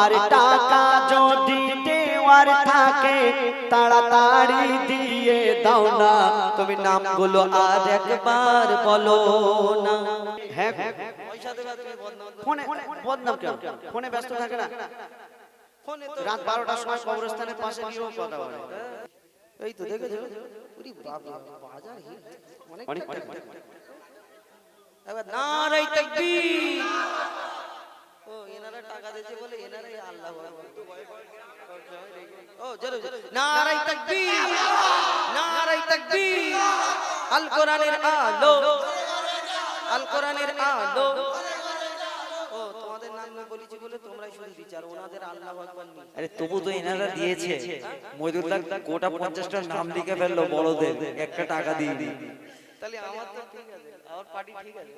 আর টাকা যদি দেওয়ার থাকে তাড়াতাড়ি দিয়ে দাও না। তুমি নামগুলো আর একবার বলো না। হ্যাঁ ফোনে বদনাম কেন? ফোনে ব্যস্ত থাকে না। রাত বারোটার সময় কবরস্থানের পাশে গিয়েও কথা বলে। এই তো দেখে দেখে অনেক অনেক এবার নারাই তাকবীর। ও এনারা টাকা দিয়েছে বলে এনারাই আল্লাহ ও জোরে জোরে নারাই তাকবীর। নারাই তাকবীর। আল কোরআনের আলো। আল কোরআনের আলো। ও তোমাদের নাম না বলেছি বলে তোমরাই শুধু বিচার ওনাদের আল্লাহ আকবার নেই আরে তবু তো এনারা দিয়েছে। মইদুল্লাহ গোটা পঞ্চাশটার নাম লিখে ফেলল বড়দের। একটা টাকা দিয়ে। দিই তাহলে আমার তো ঠিক আছে আমার পার্টি ঠিক আছে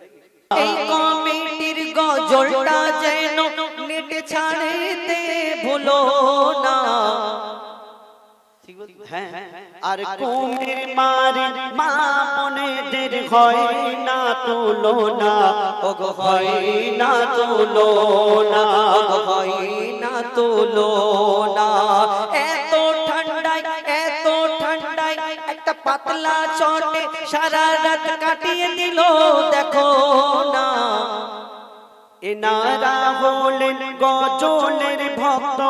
এই কমিটির গজলটা যেন নেট ছাড়তে ভুলো না। হ্যাঁ আর কুমির মারি মা বোনেদের হয় না তুলো না ও হয় না তুলো না হয় না তোলো না এত ঠান্ডায় একটা পাতলা চটে সারা রাত কাটিয়ে দিল দেখো না। এনারা হলেন গজলের ভক্ত,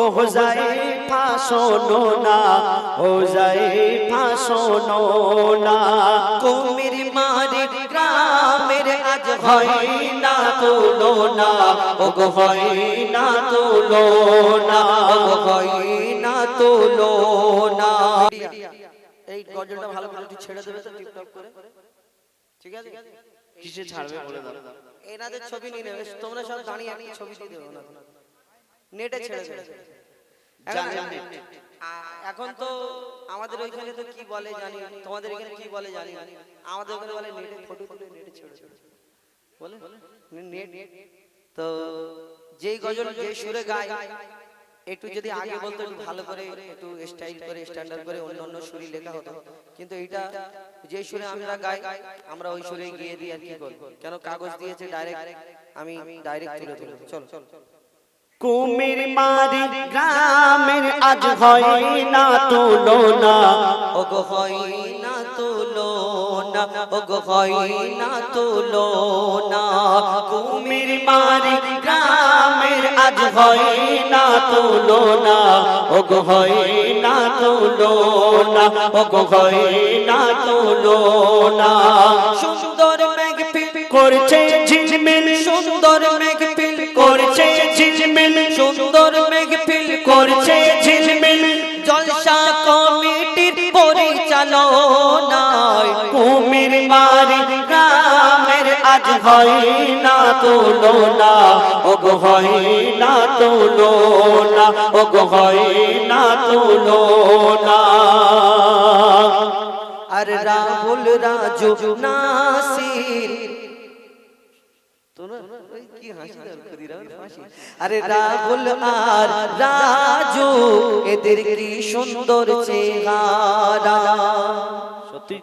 ও যায় ফাঁসনো না, ও যায় ফাঁসনো না। কুমির মারি আজ হয় না তুলো না ও গো হয় না তুলো না হয় না তোলো না এই গজলটা ভালো করে একটু ছেড়ে দেবে তো টিপটপ করে। ঠিক আছে? কিসে ছাড়বে বলে দাও। এনাদের ছবি নিয়ে নেবে। তোমরা সব দাঁড়িয়ে একটা ছবি দিয়ে দেবো না নেটে ছেড়ে দেবে। এখন- তো আমাদের ওইখানে তো কি বলে জানি তোমাদের এখানে কি বলে জানি আমাদের ওখানে বলে নেটে ফটো তুলে নেটে ছেড়ে দেবে। বলে তো যেই গজল যে সুরে গায় একটু যদি আগে বলতো একটু ভালো করে একটু স্টাইল করে স্ট্যান্ডার্ড করে অন্য অন্য সুরি লেখা হতো। কিন্তু এটা যে সুরে আমরা গাই আমরা ওই সুরে গিয়ে দিই আর কি করব কেন? কাগজ দিয়েছে ডাইরেক্ট আমি ডাইরেক্ট তুলে তুলে চলো। চলো কুমির মারি গ্রামের আজ হয় না তুলো না। ওগো হয় না, ওগো হয় না তুলো না। কুমির মারি গ্রামের আজ গয়না তুলো না। ও গয়না তুলো না ও গয়না তুলো না। সুন্দর মেঘ করছে আজ হয় না তুলো না ও গো হয় না তুলো না ও গো হয় না তুলো না। আর রাহুল রাজু নাসির। আরে রাহুল আর রাজু এদের কি সুন্দর চেহারা? সত্যি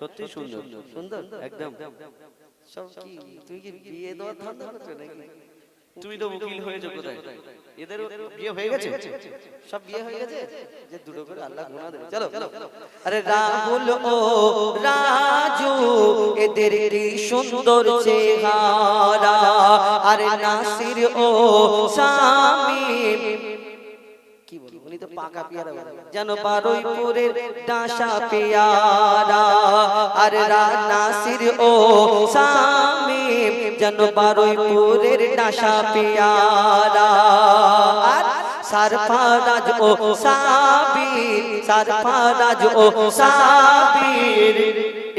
সত্যি সুন্দর। সুন্দর একদম। সব কি? তুই কি বিয়ে দেওয়ার ধান্দা করছ নাকি? তুমি তো উকিল হয়েছো কোথায় এদের বিয়ে হয়ে গেছে? সব বিয়ে হয়ে গেছে? যে দুটো করে আল্লাহ গুনাহ দেবে। চলো। আরে রাহুল ও রাজু এদের কি সুন্দর চেহারা? আরে নাসির ও শামিম উনি তো পাকা পেয়ারা। যেন বারুইপুরের ডাসা পেয়ারা আর নাসির ও সামিম যেন বারুইপুরের ডাসা পেয়ারা। আর সারফারাজ ও সাবির সারফারাজ ও সাবির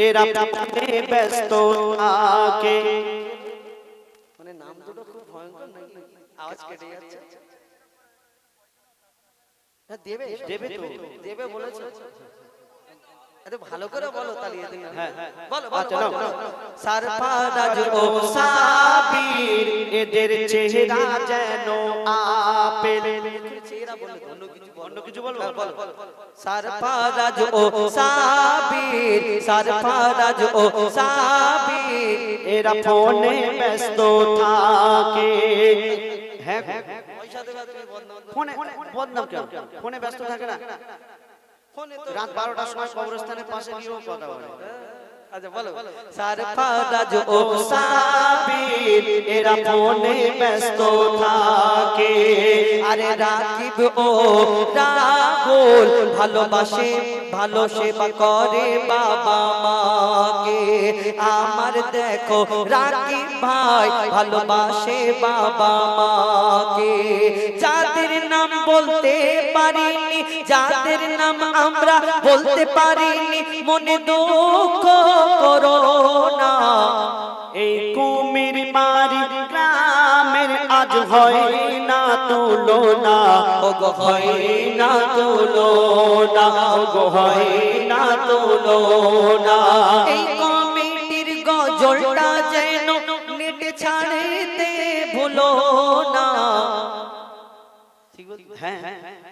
এরা প্রেমে ব্যস্ত থাকে। মানে নাম দুটো খুব ভয়ঙ্কর নাকি? আওয়াজ কেটে যাচ্ছে। দেবে দেবে তো। দেবে বলেছ। এত ভালো করে বলো তালিয়ে দিন হ্যাঁ, হ্যাঁ। বলো আচ্ছা, নাও, সারফারাজ ও সাবির এদের চেহারা যেন আপেল। চেহারা বললে অন্য কিছু অন্য কিছু বলব হ্যাঁ, সারফারাজ ও সাবির সারফারাজ ও সাবির। এরা ফোনে ব্যস্ত থাকে। হ্যাঁ হ্যাঁ পয়সা দেবে আর তুমি বদনাম করবে। ফোনে বদনাম কেন? ফোনে ব্যস্ত থাকে না? রাত বারোটার সময় কবরস্থানের পাশে গিয়েও কথা বলে। আচ্ছা বলো। বলো। সারফারাজ ও সাবির এরা ফোনে ব্যস্ত থাকে। আরে রাকিব ও রাহুল ভালোবাসে ভালো সেবা করে বাবা মাকে। আমার দেখো রাকিব ভাই ভালোবাসে বাবা মাকে। যাদের নাম বলতে পারিনি যাদের নাম আমরা বলতে পারিনি মনে দুঃখ করো না। এই কুমির মারি গ্রামের আজ হয় না তুলনা ওগো হয় না তুলনা ওগো হয় না তুলনা এই হ্যাঁ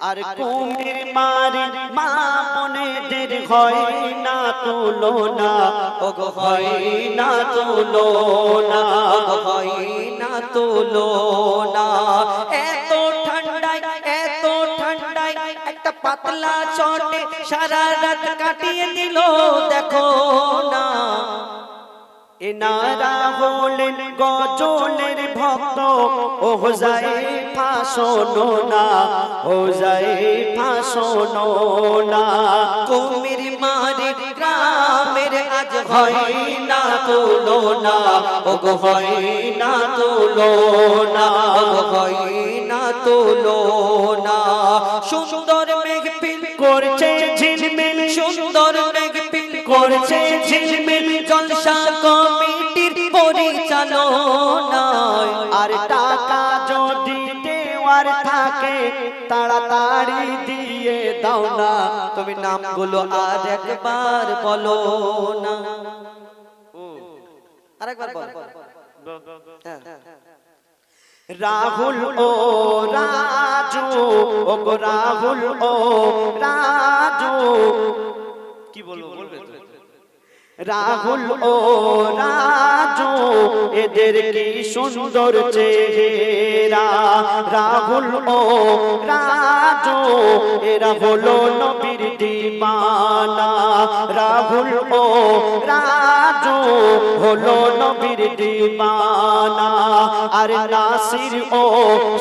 আর কুমির মারি মা বোনেদের হয় না তুলনা? ওগো হয় না তুলনা ওগো হয় না তুলনা। এত ঠান্ডায় এত ঠান্ডায় একটা পাতলা চটে সারা রাত কাটিয়ে দিল দেখো না। এনারা হলেন গজলের ভক্ত ও যায় ফাঁসনো না, ও যায় ফাঁসনো না। কুমির মারি গ্রামের আজ হয় না তুলো না, ও গো হয় না তুলো না, ও হয় না না। সুন্দর মেঘ পিল করছে থাকে তাড়াতাড়ি দিয়ে দাও না। তুমি নামগুলো আর একবার বলো না। রাহুল ও রাজু ও রাহুল ও রাজু। কি বলব? রাহুল ও রাজু, এদের কি সুন্দর চেহারা? রাহুল ও রাজু, এরা হলো নবীর দিবানা। রাহুল ও রাজু হলো নবীর দিবানা। আর নাসির ও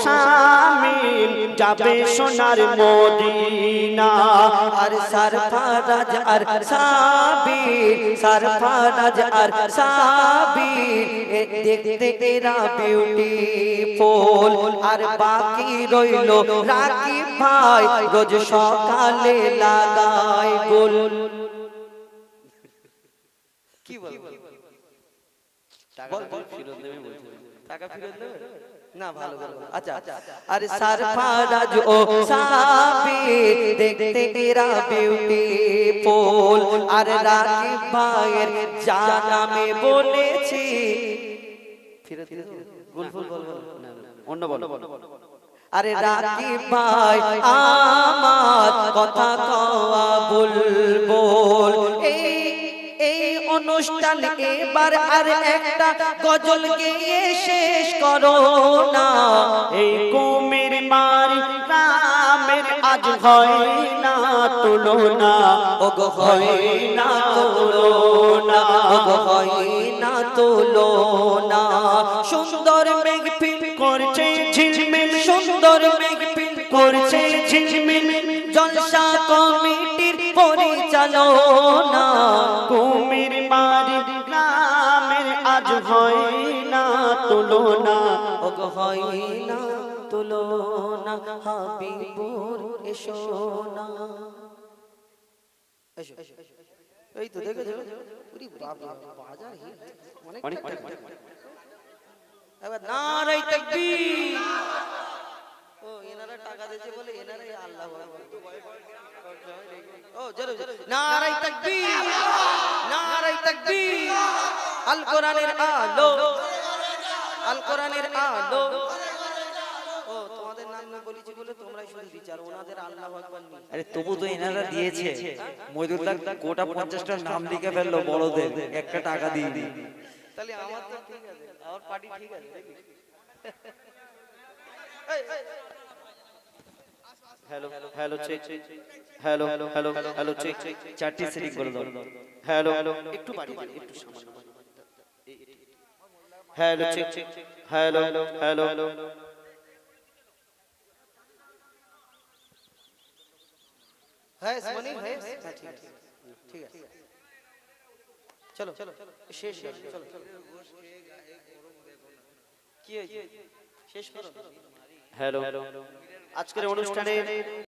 শামিম যাবে সোনার মদিনা। আর সরফরাজ আর সাবির সরফরাজ আর সাবির দেখতে তেরা বিউটিফুল আর বাকি রইল রাকিব ভাই, রোজ সকালে লাগায় গোল। কি বল টাকা ফেরত দেবে টাকা ফেরত দেবে? না ভালো আচ্ছা আরে সরফরাজ ও সাবির দেখতে তেরা বিউটিফুল আর রাকিব ভাইয়ের জানামে বলেছি। দেবো? গুলফুল বল অন্য বলো। আরে রাকিব ভাই আমার কথা কওয়া এই অনুষ্ঠান এবার আর একটা গজল গেয়ে শেষ করো না। এই কুমির মারি গ্রামের আজ হয় না তুলনা ও গো হয় না তুলনা ও গো হয় না তুলনা সুন্দর মেঘ ফিল করছে ঝিলমিল, সুন্দর মেঘ ফিল করছে ঝিলমিল। জলসা কমিটির পরিচালনা হয় না তুলনা ও গো হয় না তুলনা হাবিবুর এসো না এসো এই তো দেখো দেখো পুরি বাজার হিট অনেক অনেক এবার নারাই তাকবীর ও এনারা টাকা দিয়েছে বলে এনারাই আল্লাহ ও জোরে জোরে। নারাই তাকবীর নারাই তাকবীর আল কোরআনের আলো। আল কোরআনের আলো। ও তোমাদের নাম না বলেছি বলে তোমরাই শুধু বিচার ওনাদের আল্লাহ আকবার নেই আরে তবু তো এনারা দিয়েছে। মজুরদার গোটা পঞ্চাশটা নাম লিখে ফেলল বড়দের। একটা টাকা দিয়ে দিই। তাহলে আমার তো ঠিক আছে আমার পার্টি ঠিক আছে নাকি? Hello hello check. Hello hello hello hello check. চারটি সিটিং করে দাও। হ্যালো হ্যালো একটু একটু সামান্য hello check hello hello hello হ্যাঁ মনি হ্যাঁ হ্যাঁ, ঠিক আছে ঠিক আছে চলো চলো শেষ শেষ চলো কি হয়েছে শেষ করো হ্যালো আজকের অনুষ্ঠানে